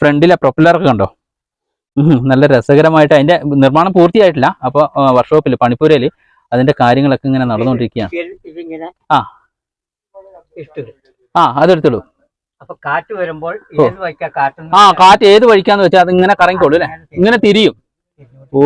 ഫ്രണ്ടിലെ പ്രൊപ്പലറൊക്കെ കണ്ടോ? നല്ല രസകരമായിട്ട് അതിന്റെ നിർമ്മാണം പൂർത്തിയായിട്ടില്ല. അപ്പോൾ വർക്ക്ഷോപ്പിൽ പണിപ്പുരയിൽ അതിന്റെ കാര്യങ്ങളൊക്കെ ഇങ്ങനെ നടന്നുകൊണ്ടിരിക്കുകയാണ്. ആ. ആ അതെടുത്തോളൂ. കാറ്റ് വരുമ്പോൾ ആ കാറ്റ് ഏത് വഴിക്കാന്ന് വെച്ചാൽ അത് ഇങ്ങനെ കറങ്ങിക്കോളൂ അല്ലെ? ഇങ്ങനെ തിരിയും. ഓ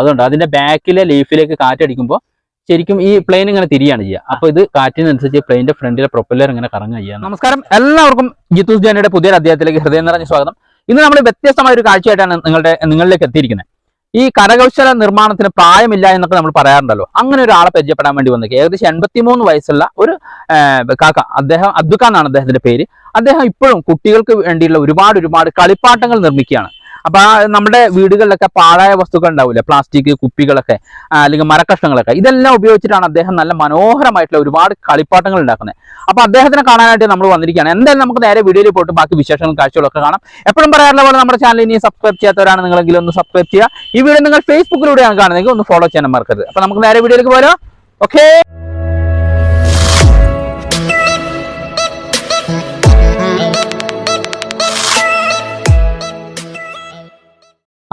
അതുണ്ട് അതിന്റെ ബാക്കിലെ ലീഫിലേക്ക് കാറ്റടിക്കുമ്പോൾ ശരിക്കും ഈ പ്ലെയിൻ ഇങ്ങനെ തിരിയാണ് ചെയ്യുക. അപ്പൊ ഇത് കാറ്റിനനുസരിച്ച് പ്ലെയിന്റെ ഫ്രണ്ടിലെ പ്രൊപ്പല്ലർ ഇങ്ങനെ കറങ്ങുക നമസ്കാരം. എല്ലാവർക്കും ജിത്തൂസ് ജാനയുടെ പുതിയൊരു അധ്യായത്തിലേക്ക് ഹൃദയം നിറഞ്ഞ സ്വാഗതം. ഇന്ന് നമ്മൾ വ്യത്യസ്തമായ ഒരു കാഴ്ചയായിട്ടാണ് നിങ്ങളുടെ നിങ്ങളിലേക്ക് എത്തിയിരിക്കുന്നത്. ഈ കരകൗശല നിർമ്മാണത്തിന് പ്രായമില്ല എന്നൊക്കെ നമ്മൾ പറയാറുണ്ടല്ലോ. അങ്ങനെ ഒരാളെ പരിചയപ്പെടാൻ വേണ്ടി വന്നത് ഏകദേശം എൺപത്തിമൂന്ന് വയസ്സുള്ള ഒരു കാക്ക. അദ്ദേഹം അബ്ദുക്ക എന്നാണ് അദ്ദേഹത്തിന്റെ പേര്. അദ്ദേഹം ഇപ്പോഴും കുട്ടികൾക്ക് വേണ്ടിയുള്ള ഒരുപാട് ഒരുപാട് കളിപ്പാട്ടങ്ങൾ നിർമ്മിക്കുകയാണ്. അപ്പൊ നമ്മുടെ വീടുകളിലൊക്കെ പാഴായ വസ്തുക്കൾ ഉണ്ടാവില്ലേ പ്ലാസ്റ്റിക് കുപ്പികളൊക്കെ അല്ലെങ്കിൽ മരക്കഷ്ണങ്ങളൊക്കെ. ഇതെല്ലാം ഉപയോഗിച്ചിട്ടാണ് അദ്ദേഹം നല്ല മനോഹരമായിട്ടുള്ള ഒരുപാട് കളിപ്പാട്ടങ്ങൾ ഉണ്ടാക്കുന്നത്. അപ്പൊ അദ്ദേഹത്തിനെ കാണാനായിട്ട് നമ്മൾ വന്നിരിക്കുകയാണ്. എന്തായാലും നമുക്ക് നേരെ വീഡിയോയിൽ പോയിട്ട് ബാക്കി വിശേഷങ്ങളും കാഴ്ചകളൊക്കെ കാണാം. എപ്പോഴും പറയാറുള്ള പോലെ നമ്മുടെ ചാനൽ ഇനി സബ്സ്ക്രൈബ് ചെയ്യാത്തവരാണ് നിങ്ങളെങ്കിലും ഒന്ന് സബ്സ്ക്രൈബ് ചെയ്യുക. ഈ വീഡിയോ നിങ്ങൾ ഫേസ്ബുക്കിലൂടെയാണ് കാണുന്നതെങ്കിൽ ഒന്ന് ഫോളോ ചെയ്യാൻ മറക്കരുത്. അപ്പൊ നമുക്ക് നേരെ വീഡിയോയിലേക്ക് പോരോ ഓക്കേ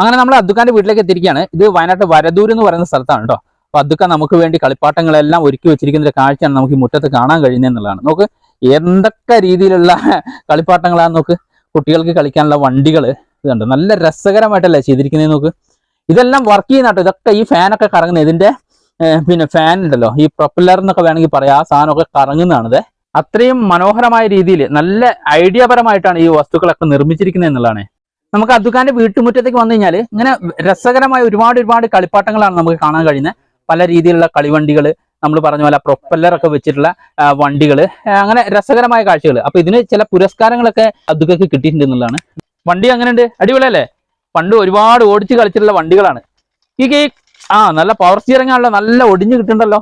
അങ്ങനെ നമ്മൾ അദ്ദുക്കാന്റെ വീട്ടിലേക്ക് എത്തിയിരിക്കുകയാണ്. ഇത് വയനാട്ട് വരദൂർ എന്ന് പറയുന്ന സ്ഥലത്താണ് കേട്ടോ അപ്പൊ അദ്ദേഹം നമുക്ക് വേണ്ടി കളിപ്പാട്ടങ്ങളെല്ലാം ഒരുക്കി വെച്ചിരിക്കുന്ന ഒരു കാഴ്ചയാണ് നമുക്ക് ഈ മുറ്റത്ത് കാണാൻ കഴിയുന്നത് എന്നുള്ളതാണ്. നോക്ക് എന്തൊക്കെ രീതിയിലുള്ള കളിപ്പാട്ടങ്ങളാണ് നോക്ക്. കുട്ടികൾക്ക് കളിക്കാനുള്ള വണ്ടികൾ ഇതുണ്ട്. നല്ല രസകരമായിട്ടല്ലേ ചെയ്തിരിക്കുന്നത് നോക്ക്. ഇതെല്ലാം വർക്ക് ചെയ്യുന്ന കേട്ടോ. ഇതൊക്കെ ഈ ഫാനൊക്കെ കറങ്ങുന്നത്. ഇതിന്റെ പിന്നെ ഫാൻ ഉണ്ടല്ലോ. ഈ പ്രൊപ്പല്ലർ എന്നൊക്കെ വേണമെങ്കിൽ പറയാം. ആ സാധനമൊക്കെ കറങ്ങുന്നതാണിത്. അത്രയും മനോഹരമായ രീതിയിൽ നല്ല ഐഡിയാപരമായിട്ടാണ് ഈ വസ്തുക്കളൊക്കെ നിർമ്മിച്ചിരിക്കുന്നത് എന്നുള്ളതാണ്. നമുക്ക് അദ്ദുഖാന്റെ വീട്ടുമുറ്റത്തേക്ക് വന്നു കഴിഞ്ഞാൽ ഇങ്ങനെ രസകരമായ ഒരുപാട് ഒരുപാട് കളിപ്പാട്ടങ്ങളാണ് നമുക്ക് കാണാൻ കഴിയുന്നത്. പല രീതിയിലുള്ള കളിവണ്ടികൾ നമ്മൾ പറഞ്ഞ പോലെ പ്രൊപ്പല്ലർ ഒക്കെ വെച്ചിട്ടുള്ള വണ്ടികൾ അങ്ങനെ രസകരമായ കാഴ്ചകൾ അപ്പൊ ഇതിന് ചില പുരസ്കാരങ്ങളൊക്കെ അദ്ദുഖക്ക് കിട്ടിയിട്ടുണ്ട് എന്നുള്ളതാണ്. വണ്ടി അങ്ങനെയുണ്ട് അടിപൊളിയല്ലേ? പണ്ട് ഒരുപാട് ഓടിച്ച് കളിച്ചിട്ടുള്ള വണ്ടികളാണ്. ഈ കേക്ക് ആ നല്ല പവർ സ്റ്റിയറിംഗ് നല്ല ഒടിഞ്ഞു കിട്ടുന്നുണ്ടല്ലോ.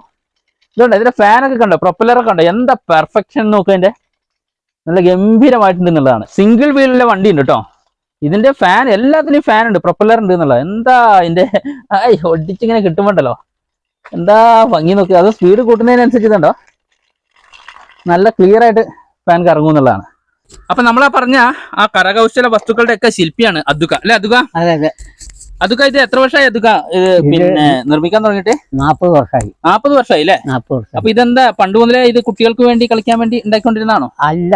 ഇതുണ്ട് ഇതിന്റെ ഫാനൊക്കെ കണ്ടോ? പ്രൊപ്പല്ലറൊക്കെ കണ്ടോ? എന്താ പെർഫെക്ഷൻ നോക്കുക നല്ല ഗംഭീരമായിട്ടുണ്ട് എന്നുള്ളതാണ്. സിംഗിൾ വീലിലെ വണ്ടി ഉണ്ട് കേട്ടോ ഇതിന്റെ ഫാൻ എല്ലാത്തിനും ഫാൻ ഉണ്ട്. പ്രൊപ്പല്ലർ ഉണ്ട് എന്നുള്ളത്. എന്താ അതിന്റെ ഐ ഒടിച്ചിങ്ങനെ കിട്ടുമ്പോണ്ടല്ലോ? എന്താ ഭംഗി നോക്കി. അത് സ്പീഡ് കൂട്ടുന്നതിനനുസരിച്ച് ഇതുണ്ടോ? നല്ല ക്ലിയർ ആയിട്ട് ഫാൻ കറങ്ങും എന്നുള്ളതാണ്. അപ്പൊ നമ്മളാ പറഞ്ഞ ആ കരകൗശല വസ്തുക്കളുടെ ഒക്കെ ശില്പിയാണ് അതുക അല്ലെ അതുക അതെ അതെ. അദ്ദുക ഇത് എത്ര വർഷമായി അതുക പിന്നെ നിർമ്മിക്കാൻ തുടങ്ങിയിട്ട്? നാപ്പത് വർഷമായി നാപ്പത് വർഷമായി അല്ലേ? നാപ്പത് വർഷം അപ്പൊ ഇതെന്താ? പണ്ട് മുതലേ ഇത് കുട്ടികൾക്ക് വേണ്ടി കളിക്കാൻ വേണ്ടി ഉണ്ടാക്കിക്കൊണ്ടിരുന്നാണോ അല്ല.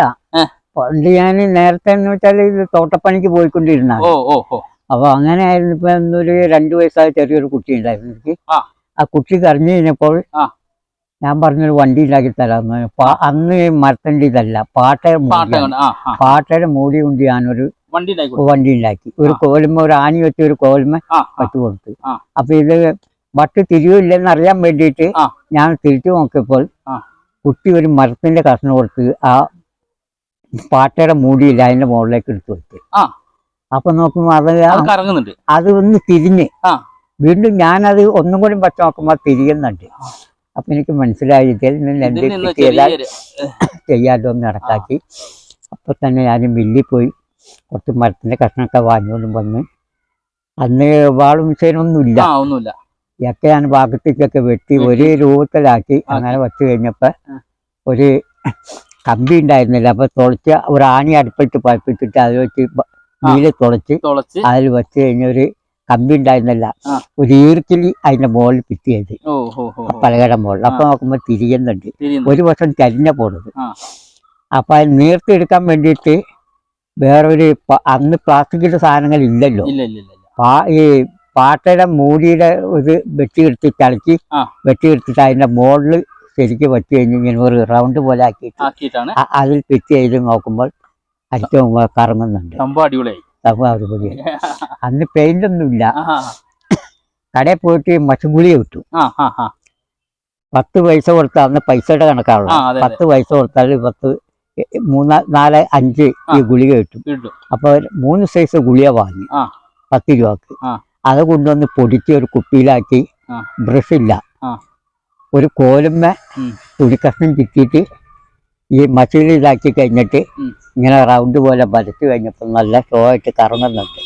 പണ്ട് ഞാൻ നേരത്തെ എന്ന് വെച്ചാൽ ഇത് തോട്ടപ്പണിക്ക് പോയിക്കൊണ്ടിരുന്ന ഓ ഓ ഓ. അപ്പൊ അങ്ങനെ ആയിരുന്നു ഇപ്പൊ എന്നൊരു രണ്ടു വയസ്സായ ചെറിയൊരു കുട്ടി ഉണ്ടായിരുന്നു എനിക്ക്. ആ. കുട്ടി കരഞ്ഞു കഴിഞ്ഞപ്പോൾ. ഞാൻ പറഞ്ഞൊരു വണ്ടി ഉണ്ടാക്കി തരാമെന്ന് അന്ന് മരത്തണ്ടി ഇതല്ല പാട്ട് പാട്ടയുടെ മൂടി കൊണ്ട് ഞാനൊരു വണ്ടി ഉണ്ടാക്കി ഒരു. കോലുമ ഒരു ആണി വെച്ച് ഒരു കോലുമ വെച്ച് കൊടുത്തു. അപ്പൊ ഇത് വട്ട് തിരിവില്ലെന്ന് അറിയാൻ വേണ്ടിയിട്ട് ഞാൻ തിരിച്ചു നോക്കിയപ്പോൾ കുട്ടി ഒരു മരത്തിന്റെ കഷ്ണം കൊടുത്ത് ആ പാട്ടയുടെ മൂടിയില്ല അതിന്റെ മുകളിലേക്ക് എടുത്തു വെച്ചു. അപ്പൊ നോക്കുമ്പോ അത് കറങ്ങുന്നുണ്ട്. അത് ഒന്ന് തിരിഞ്ഞ്. വീണ്ടും ഞാനത് ഒന്നും കൂടി പച്ച നോക്കുമ്പോ തിരിയുന്നുണ്ട്. അപ്പൊ എനിക്ക് മനസ്സിലായി ഇതിൽ നിന്ന് ചെയ്യാലോ എന്ന് നടക്കാക്കി. അപ്പൊ തന്നെ ഞാൻ മില്ലിൽ പോയി കുറച്ച് മരത്തിന്റെ കഷ്ണമൊക്കെ വാങ്ങിക്കൊണ്ട് വന്ന്. അന്ന് വാളും മിഷീനൊന്നുമില്ല ഒന്നുമില്ല. ഇതൊക്കെ ഞാൻ ഭാഗത്തേക്കൊക്കെ വെട്ടി ഒരേ രൂപത്തിലാക്കി. അങ്ങനെ വെച്ചു കഴിഞ്ഞപ്പോ ഒരു കമ്പി ഉണ്ടായിരുന്നില്ല. അപ്പൊ തുളച്ച് ഒരു ആണി അടുപ്പിട്ട് പഴപ്പിച്ചിട്ട് അത് വെച്ച് നീൽ തുളച്ച് അതിൽ വെച്ച് കഴിഞ്ഞ ഒരു കമ്പി ഉണ്ടായിരുന്നില്ല. ഒരു ഈർത്തിൽ അതിന്റെ മുകളിൽ പിറ്റിയത്. പലകട മുകളിൽ അപ്പൊ നോക്കുമ്പോ തിരിയുന്നുണ്ട്. ഒരു വർഷം ചരിഞ്ഞ പോണത്. അപ്പൊ അത് നീർത്തെടുക്കാൻ വേണ്ടിയിട്ട് വേറൊരു അന്ന് പ്ലാസ്റ്റിക്കിന്റെ സാധനങ്ങൾ ഇല്ലല്ലോ. ഈ പാട്ടയുടെ മൂടിയുടെ ഇത് വെട്ടിയെടുത്ത് ആ. വെട്ടിയെടുത്തിട്ട് അതിന്റെ മുകളിൽ ശരിക്കും പറ്റി കഴിഞ്ഞ് ഇങ്ങനെ ഒരു റൗണ്ട് പോലെ ആക്കിയിട്ട് അതിൽ ഫിറ്റ് ചെയ്ത് നോക്കുമ്പോൾ അറ്റവും കറങ്ങുന്നുണ്ട്. സംഭവം അടിപൊളിയായി. അന്ന് പെയിന്റ് ഒന്നുമില്ല. കടയിൽ പോയിട്ട് മച്ചുകുളി കിട്ടും പത്ത് പൈസ കൊടുത്താൽ അന്ന് പൈസയുടെ കണക്കാണല്ലോ. പത്ത് പൈസ കൊടുത്താൽ പത്ത് മൂന്ന് നാല് അഞ്ച് ഈ. ഗുളിക കിട്ടും. അപ്പൊ മൂന്ന് സൈസ് ഗുളിക വാങ്ങി. പത്ത് രൂപക്ക് അത് കൊണ്ടുവന്ന് പൊടിച്ച് ഒരു കുപ്പിയിലാക്കി. ആ. ഒരു കോലുമ്മ. തുണിക്കഷ്ണം ചുറ്റിയിട്ട് ഈ മസിൽ ഇതാക്കി കഴിഞ്ഞിട്ട് ഇങ്ങനെ റൗണ്ട് പോലെ വരച്ചു കഴിഞ്ഞപ്പോൾ നല്ല ഷോ ആയിട്ട് കറങ്ങുന്നുണ്ട്.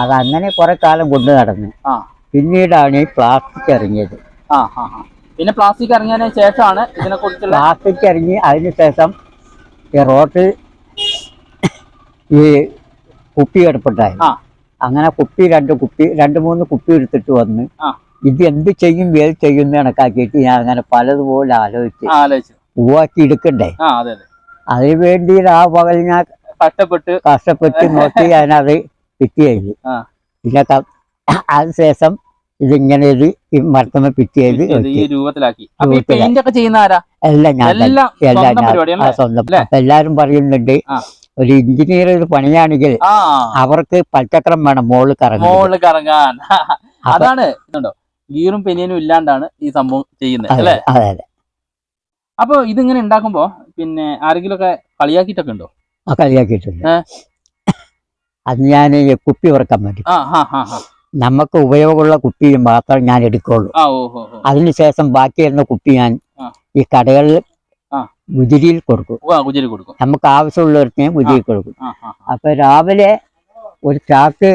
അത് അങ്ങനെ കുറെ കാലം കൊണ്ട് നടന്നു. പിന്നീടാണ് ഈ പ്ലാസ്റ്റിക് ഇറങ്ങിയത്. പിന്നെ പ്ലാസ്റ്റിക് ഇറങ്ങിയതിന് ശേഷമാണ് ഇതിനെ കുറിച്ച് പ്ലാസ്റ്റിക് ഇറങ്ങി അതിന് ശേഷം ഈ റോട്ടിൽ ഈ കുപ്പി കിടപ്പുണ്ടായി. അങ്ങനെ കുപ്പി രണ്ട് കുപ്പി രണ്ട് മൂന്ന് കുപ്പി എടുത്തിട്ട് വന്ന്. ഇത് എന്ത് ചെയ്യും വേൽ ചെയ്യും കണക്കാക്കിയിട്ട് ഞാൻ അങ്ങനെ പലതുപോലെ ആലോചിച്ച് ഉവാക്കി ആലോചിച്ചു. പൂവാക്കി എടുക്കണ്ടേ? അതിന് വേണ്ടി ആ പകൽ ഞാൻ കഷ്ടപ്പെട്ട് കഷ്ടപ്പെട്ട് നോക്കി അതിനത് ഫിറ്റ് ചെയ്ത്. പിന്നെ അതിനുശേഷം ഇതിങ്ങനെ ഇത് ഈ മരത്തമ്മ ഫിറ്റ് ചെയ്ത്. രൂപത്തിലാക്കി. എല്ലാം ഞാൻ. എല്ലാം സ്വന്തം എല്ലാരും പറയുന്നുണ്ട് ഒരു എഞ്ചിനീയർ ഒരു പണിയാണെങ്കിൽ അവർക്ക് പച്ചക്രം വേണം മോൾ കറങ്ങാൻ. അതാണ് ഗീറും പെനിയനും ഇല്ലാണ്ടാണ് ഈ സംഭവം ചെയ്യുന്നത് അല്ലേ? അപ്പൊ ഇതിങ്ങനെ ഉണ്ടാക്കുമ്പോ പിന്നെ ആരെങ്കിലും ഒക്കെ കളിയാക്കിയിട്ടൊക്കെ ഉണ്ടോ? ആ കളിയാക്കിയിട്ടുണ്ട്? അത് ഞാൻ കുപ്പി ഉറക്കാൻ വേണ്ടി. ഹാ നമുക്ക് ഉപയോഗമുള്ള കുപ്പി മാത്രം ഞാൻ എടുക്കുള്ളൂ. അതിനുശേഷം ബാക്കി വരുന്ന കുപ്പി ഞാൻ ഈ കടകളിൽ. ഗുജിരിയിൽ കൊടുക്കും. നമുക്ക് ആവശ്യമുള്ളവർക്ക് ഗുജിരി കൊടുക്കും. അപ്പൊ രാവിലെ ഒരു ചാക്ക്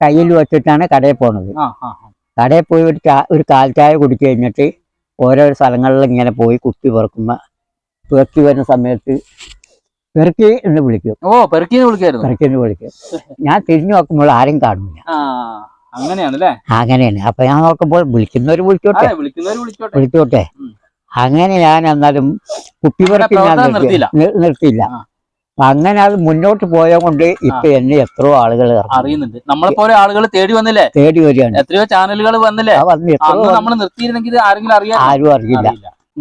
കയ്യിൽ വെച്ചിട്ടാണ് കടയിൽ പോണത്. കടയിൽ പോയി ഒരു ചാ ഒരു കാൽ ചായ കുടിച്ചു കഴിഞ്ഞിട്ട് ഓരോ സ്ഥലങ്ങളിൽ ഇങ്ങനെ പോയി കുപ്പി പെറുക്കുമ്പോൾ പെറുക്കി വരുന്ന സമയത്ത് പെറുക്കി എന്ന് വിളിക്കും. ഓ പെറുക്കി വിളിക്കായിരുന്നു. പെറുക്കി എന്ന് വിളിക്കും. ഞാൻ തിരിഞ്ഞു നോക്കുമ്പോൾ ആരും കാണുന്നില്ല. ആ അങ്ങനെയാണ് അങ്ങനെയാണ്. അപ്പൊ ഞാൻ നോക്കുമ്പോൾ വിളിക്കുന്നവർ വിളിക്കുന്നവര് വിളിച്ചോട്ടെ വിളിച്ചോട്ടെ അങ്ങനെ ഞാൻ എന്നാലും കുപ്പി പെറുക്കി ഞാൻ നിർത്തിയില്ല. അങ്ങനെ അത് മുന്നോട്ട് പോയതുകൊണ്ട് കൊണ്ട് ഇപ്പൊ എന്നെ എത്രയോ ആളുകൾ അറിയുന്നുണ്ട്. നമ്മളെ പോലെ ആളുകൾ തേടി വന്നില്ലേ? തേടി വരികയാണ്. എത്രയോ ചാനലുകൾ വന്നില്ലേ? നമ്മൾ നിർത്തിയിരുന്നെങ്കിൽ ആരെങ്കിലും അറിയാം? ആരും അറിയില്ല.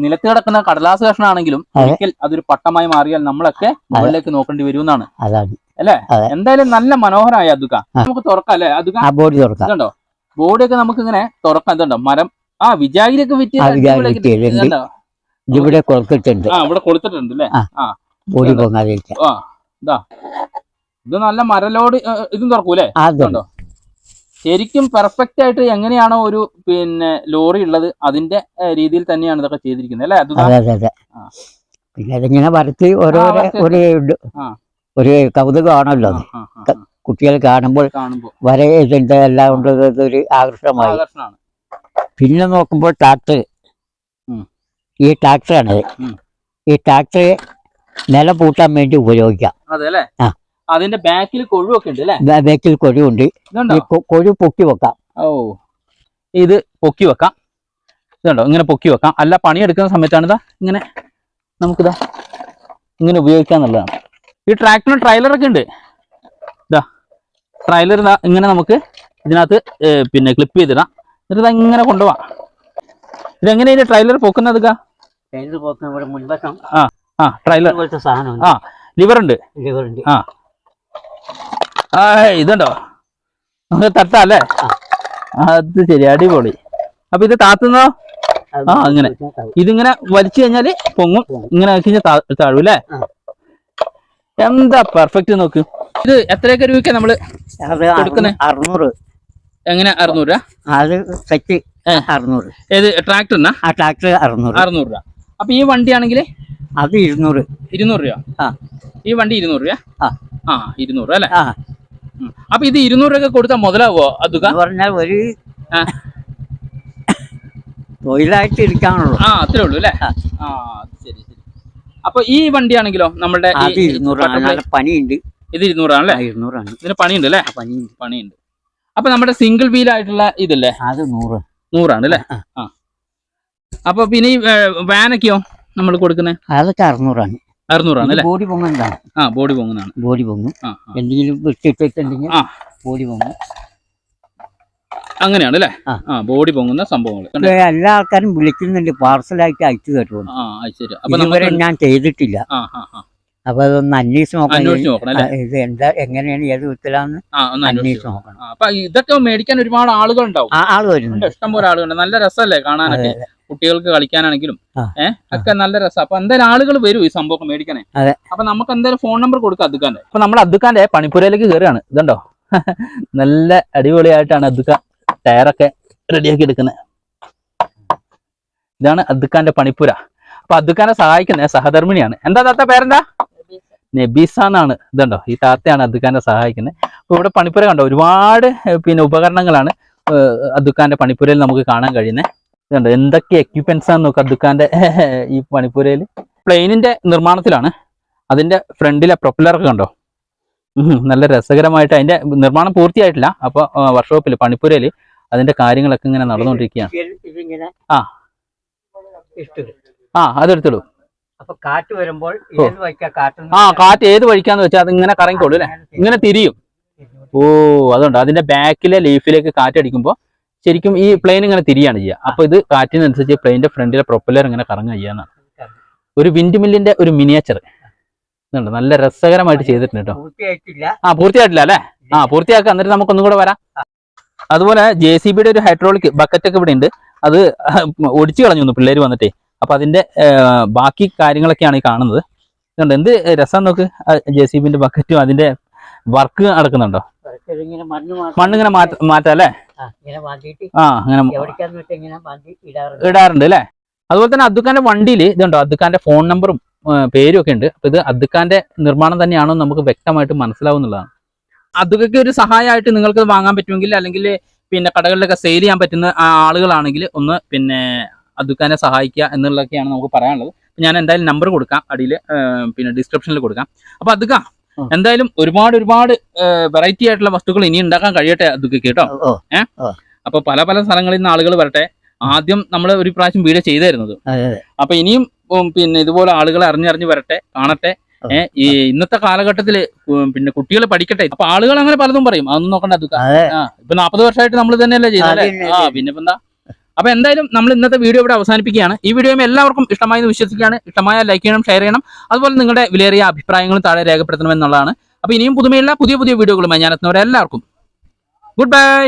നിലത്ത് കിടക്കുന്ന കടലാസ് കഷ്ണാണെങ്കിലും ഒരിക്കൽ അതൊരു പട്ടമായി മാറിയാൽ നമ്മളൊക്കെ മുകളിലേക്ക് നോക്കേണ്ടി വരുമെന്നാണ്. എന്നാണ് അല്ലേ? എന്തായാലും നല്ല മനോഹരമായ അതുക നമുക്ക് തുറക്കാം അല്ലെ? അതുക ബോഡി തുറക്കാം. ഇതുണ്ടോ? ബോഡിയൊക്കെ നമുക്ക് ഇങ്ങനെ തുറക്കാം. ഇതുണ്ടോ? മരം? ആ വിജാഗിരിയൊക്കെ വിറ്റ് ഇവിടെ കൊടുത്തിട്ടുണ്ട്. ആ ഇവിടെ കൊടുത്തിട്ടുണ്ട് അല്ലേ? ആ. ആ പോകാതിരിക്കാം ആ ഇതാ. ഇത് നല്ല മരലോട് ഇതും തുറക്കൂലേ അതുണ്ടോ ശരിക്കും പെർഫെക്റ്റ് ആയിട്ട് എങ്ങനെയാണോ ഒരു പിന്നെ ലോറി ഉള്ളത് അതിന്റെ രീതിയിൽ തന്നെയാണ് ഇതൊക്കെ ചെയ്തിരിക്കുന്നത് അല്ലേ? അതെ അതെ അതെ. പിന്നെ അതിങ്ങനെ വരച്ച് ഓരോ ഒരു. ഒരു കൗതുകമാണല്ലോ കുട്ടികൾ കാണുമ്പോൾ കാണുമ്പോ. വര ഇതിന്റെ എല്ലാം കൊണ്ട് ഇതൊരു ആകർഷണമായി. പിന്നെ നോക്കുമ്പോൾ ട്രാക്ടർ ഈ ട്രാക്ടറാണത് ഈ ട്രാക്ടർ നില പൂട്ടാൻ വേണ്ടി ഉപയോഗിക്കാം. അതെ അല്ലേ? ആ. അതിന്റെ ബാക്കിൽ കൊഴുവൊക്കെ ഉണ്ട് അല്ലേ? ബാക്കിൽ കൊഴുവുണ്ട്. കൊഴു പൊക്കി വെക്കാം. ഓ. ഇത് പൊക്കി വെക്കാം. ഇതുണ്ടോ? ഇങ്ങനെ പൊക്കി വെക്കാം. അല്ല പണിയെടുക്കുന്ന സമയത്താണ് ഇതാ ഇങ്ങനെ നമുക്കിതാ ഇങ്ങനെ ഉപയോഗിക്കാന്നുള്ളതാണ് ഈ ട്രാക്ടറിന് ട്രൈലറൊക്കെ ഉണ്ട്. ഇതാ ട്രൈലർ ഇതാ ഇങ്ങനെ നമുക്ക് ഇതിനകത്ത് പിന്നെ ക്ലിപ്പ് ചെയ്തിടാം. എന്നിട്ട് ഇതാ ഇങ്ങനെ കൊണ്ടുപോവാം. ഇതെങ്ങനെ ഇതിന്റെ ട്രൈലർ പൊക്കുന്നത് ഇതാ? ആ ട്രൈലർ പോലത്തെ സാധനം ആ ലിവർ ഉണ്ട്. ലിവറുണ്ട് ആ. ഇതുണ്ടോ? നമുക്ക് തട്ടാ അല്ലേ? അത് ശരി അടിപൊളി. അപ്പൊ ഇത് താത്തുന്നോ? ആ, അങ്ങനെ. ഇതിങ്ങനെ വലിച്ചു കഴിഞ്ഞാൽ പൊങ്ങും. ഇങ്ങനെ ആക്കി കഴിഞ്ഞാൽ താഴും അല്ലേ എന്താ പെർഫെക്റ്റ് നോക്ക്. ഇത് എത്രയൊക്കെ രൂപയ്ക്ക് നമ്മൾ? അറുന്നൂറ് എങ്ങനെ അറുന്നൂറ് രൂപ? അത് സെറ്റ് ഏ. അറുന്നൂറ് ഏത് ട്രാക്ടറിനാ? ആ ട്രാക്ടർ അറുന്നൂറ് അറുന്നൂറ് രൂപ. അപ്പൊ ഈ വണ്ടി ആണെങ്കിൽ അത് ഇരുന്നൂറ്. ഇരുന്നൂറ് രൂപ? ആ. ഈ വണ്ടി ഇരുന്നൂറ് രൂപ? ആ. ആ ഇരുന്നൂറ് അല്ലേ? ആ. അപ്പൊ ഇത് ഇരുന്നൂറ് രൂപ കൊടുത്താൽ മുതലാവോ അതുക? എന്ന് പറഞ്ഞാൽ ഒരു. തൊഴിലായിട്ട് ഇരിക്കാനുള്ളൂ. ആ അത്രേ ഉള്ളൂ അല്ലേ? ആ. ശരി ശരി. അപ്പൊ ഈ വണ്ടിയാണെങ്കിലോ നമ്മളുടെ അത് ഇരുന്നൂറാണ് പണിയുണ്ട്. ഇത് ഇരുന്നൂറാണല്ലേ ഇരുന്നൂറാണ് ഇതിന് പണിയുണ്ട് അല്ലേ? പണിയുണ്ട്. പണിയുണ്ട്. അപ്പൊ നമ്മുടെ സിംഗിൾ വീൽ ആയിട്ടുള്ള ഇതല്ലേ? അത് നൂറ്. നൂറാണ് അല്ലേ. ആ അപ്പൊ പിന്നെ ഈ വാനൊക്കെയോ നമ്മൾ കൊടുക്കുന്നത് അതൊക്കെ അറുന്നൂറാണ്. അറുന്നൂറാണ് അല്ലേ? ബോഡി പൊങ്ങുന്നതാണ്. ആ ബോഡി പൊങ്ങുന്നതാണ്. ബോഡി പൊങ്ങും. എന്തെങ്കിലും ആ. ബോഡി പൊങ്ങും. അങ്ങനെയാണ് അല്ലേ? ആ. ബോഡി പൊങ്ങുന്ന സംഭവങ്ങൾ എല്ലാ ആൾക്കാരും വിളിക്കുന്നുണ്ട് പാർസലായിട്ട് അയച്ചു തരുമോ ഇതുവരെ ഞാൻ ചെയ്തിട്ടില്ല. അപ്പൊ അതൊന്ന് അന്വേഷിച്ച് നോക്കണം. ഇത് എന്താ എങ്ങനെയാണ് ഏത് വിത്തലാന്ന് അന്വേഷിച്ച് നോക്കണം. അപ്പൊ ഇതൊക്കെ മേടിക്കാൻ ഒരുപാട് ആളുകൾ ഉണ്ടാവും ആളുകൾ ആൾ വരുന്നുണ്ട് ഇഷ്ടം പോലെ ആളുകളുണ്ട്. നല്ല രസമല്ലേ കാണാനൊക്കെ? കുട്ടികൾക്ക് കളിക്കാനാണെങ്കിലും. ഏഹ് ഒക്കെ നല്ല രസം. അപ്പൊ എന്തായാലും ആളുകൾ വരും ഈ സംഭവം മേടിക്കണേ അപ്പൊ നമുക്ക് എന്തായാലും ഫോൺ നമ്പർ കൊടുക്കാം അതുക്കാന്റെ അപ്പൊ നമ്മൾ അതുക്കാന്റെ പണിപ്പുരയിലേക്ക് കയറുകയാണ് ഇതുണ്ടോ? നല്ല അടിപൊളിയായിട്ടാണ് അതുക്ക ടയറൊക്കെ റെഡിയാക്കി എടുക്കുന്നത്. ഇതാണ് അതുക്കാന്റെ പണിപ്പുര. അപ്പൊ അതുക്കാനെ സഹായിക്കുന്ന സഹധർമ്മിണിയാണ്. എന്താ താത്ത പേരെന്താ? നബീസ എന്നാണ്. ഇതുണ്ടോ? ഈ താത്തയാണ് അതുക്കാനെ സഹായിക്കുന്നത്. അപ്പൊ ഇവിടെ പണിപ്പുര കണ്ടോ? ഒരുപാട് പിന്നെ ഉപകരണങ്ങളാണ് അതുക്കാന്റെ പണിപ്പുരയിൽ നമുക്ക് കാണാൻ കഴിയുന്നത്. ഇതുണ്ട്. എന്തൊക്കെ എക്യുപ്മെന്റ്സ് ആണ് നോക്കുക അദ്ദുക്കാന്റെ ഈ മണിപ്പൂരയിൽ പ്ലെയിനിന്റെ നിർമ്മാണത്തിലാണ്. അതിന്റെ ഫ്രണ്ടിലെ പ്രൊപ്പലറൊക്കെ കണ്ടോ? നല്ല രസകരമായിട്ട് അതിന്റെ നിർമ്മാണം പൂർത്തിയായിട്ടില്ല. അപ്പൊ വർക്ക്ഷോപ്പിൽ പണിപ്പുരയിൽ അതിന്റെ കാര്യങ്ങളൊക്കെ ഇങ്ങനെ നടന്നുകൊണ്ടിരിക്കുകയാണ്. ആ. ആ അതെടുത്തിടൂ. അപ്പൊ കാറ്റ് വരുമ്പോൾ ആ കാറ്റ് ഏത് വഴിക്കാന്ന് വെച്ചാൽ അത് ഇങ്ങനെ കറങ്ങിക്കോളൂ അല്ലെ? ഇങ്ങനെ തിരിയും. ഓ അതുണ്ട്. അതിന്റെ ബാക്കിലെ ലീഫിലേക്ക് കാറ്റടിക്കുമ്പോൾ ശരിക്കും ഈ പ്ലെയിൻ ഇങ്ങനെ തിരിയാണ് ചെയ്യുക. അപ്പൊ ഇത് കാറ്റിനനുസരിച്ച് പ്ലെയിന്റെ ഫ്രണ്ടിലെ പ്രൊപ്പല്ലർ ഇങ്ങനെ കറങ്ങുക ചെയ്യാന്നാണ് ഒരു വിൻഡ് മില്ലിന്റെ ഒരു മിനിയേച്ചർ ഇതുണ്ട്. നല്ല രസകരമായിട്ട് ചെയ്തിട്ടുണ്ട് കേട്ടോ. ആ പൂർത്തിയായിട്ടില്ല അല്ലേ? ആ പൂർത്തിയാക്കുക. എന്നിട്ട് നമുക്കൊന്നും കൂടെ വരാം. അതുപോലെ ജെ സി ബിയുടെ ഒരു ഹൈഡ്രോളിക് ബക്കറ്റ് ഒക്കെ ഇവിടെ ഉണ്ട് അത് ഒടിച്ചു കളഞ്ഞു പിള്ളേര് വന്നിട്ടേ. അപ്പൊ അതിന്റെ ബാക്കി കാര്യങ്ങളൊക്കെയാണ് ഈ കാണുന്നത്. ഇതുണ്ട്. എന്ത് രസം നോക്ക് ജെ സി ബിന്റെ ബക്കറ്റും അതിന്റെ വർക്ക് നടക്കുന്നുണ്ടോ? മണ്ണിങ്ങനെ മാറ്റ അല്ലേ ആ, അങ്ങനെ ഇടാറുണ്ട്. അല്ലേ? അതുപോലെ തന്നെ അദ്ദേഹത്തിന്റെ വണ്ടിയിൽ ഇതുണ്ടോ? അദ്ദേഹത്തിന്റെ ഫോൺ നമ്പറും പേരും ഒക്കെ ഉണ്ട്. അപ്പൊ ഇത് അദ്ദേഹത്തിന്റെ നിർമ്മാണം തന്നെയാണോ നമുക്ക് വ്യക്തമായിട്ട് മനസ്സിലാവുന്നതാണ്. അദ്ദുഖയ്ക്ക് ഒരു സഹായമായിട്ട് നിങ്ങൾക്ക് വാങ്ങാൻ പറ്റുമെങ്കിൽ അല്ലെങ്കിൽ പിന്നെ കടകളിലൊക്കെ സെയിൽ ചെയ്യാൻ പറ്റുന്ന ആളുകളാണെങ്കിൽ ഒന്ന് പിന്നെ അദ്ദുഖാനെ സഹായിക്കുക എന്നുള്ളതൊക്കെയാണ് നമുക്ക് പറയാനുള്ളത്. ഞാൻ എന്തായാലും നമ്പർ കൊടുക്കാം അടിയിൽ പിന്നെ ഡിസ്ക്രിപ്ഷനിൽ കൊടുക്കാം. അപ്പൊ അദ്ദുഖ ഉം. എന്തായാലും ഒരുപാട് ഒരുപാട് വെറൈറ്റി ആയിട്ടുള്ള വസ്തുക്കൾ ഇനി ഉണ്ടാക്കാൻ കഴിയട്ടെ അതൊക്കെ കേട്ടോ. ഏ? അപ്പൊ പല പല സ്ഥലങ്ങളിൽ നിന്ന് ആളുകൾ വരട്ടെ. ആദ്യം നമ്മൾ ഒരു പ്രാവശ്യം വീഡിയോ ചെയ്തായിരുന്നത് അപ്പൊ ഇനിയും പിന്നെ ഇതുപോലെ ആളുകൾ അറിഞ്ഞറിഞ്ഞ് വരട്ടെ കാണട്ടെ. ഈ ഇന്നത്തെ കാലഘട്ടത്തിൽ പിന്നെ കുട്ടികൾ പഠിക്കട്ടെ. അപ്പൊ ആളുകൾ അങ്ങനെ പലതും പറയും. അതൊന്നും നോക്കണ്ട ഇപ്പൊ നാപ്പത് വർഷമായിട്ട് നമ്മൾ തന്നെയല്ലേ ചെയ്തല്ലേ അതന്നെ, ആ പിന്നെ എന്താ? അപ്പൊ എന്തായാലും നമ്മൾ ഇന്നത്തെ വീഡിയോ ഇവിടെ അവസാനിപ്പിക്കുകയാണ്. ഈ വീഡിയോ എല്ലാവർക്കും ഇഷ്ടമായി വിശ്വസിക്കുകയാണ്. ഇഷ്ടമായ ലൈക്ക് ചെയ്യണം ഷെയർ ചെയ്യണം. അതുപോലെ നിങ്ങളുടെ വിലയേറിയ അഭിപ്രായങ്ങളും താഴെ രേഖപ്പെടുത്തണം എന്നുള്ളതാണ് അപ്പൊ ഇനിയും പുതുമയുള്ള പുതിയ പുതിയ വീഡിയോകളുമായി ഞാൻ എത്തുന്നവരെ എല്ലാവർക്കും. Good bye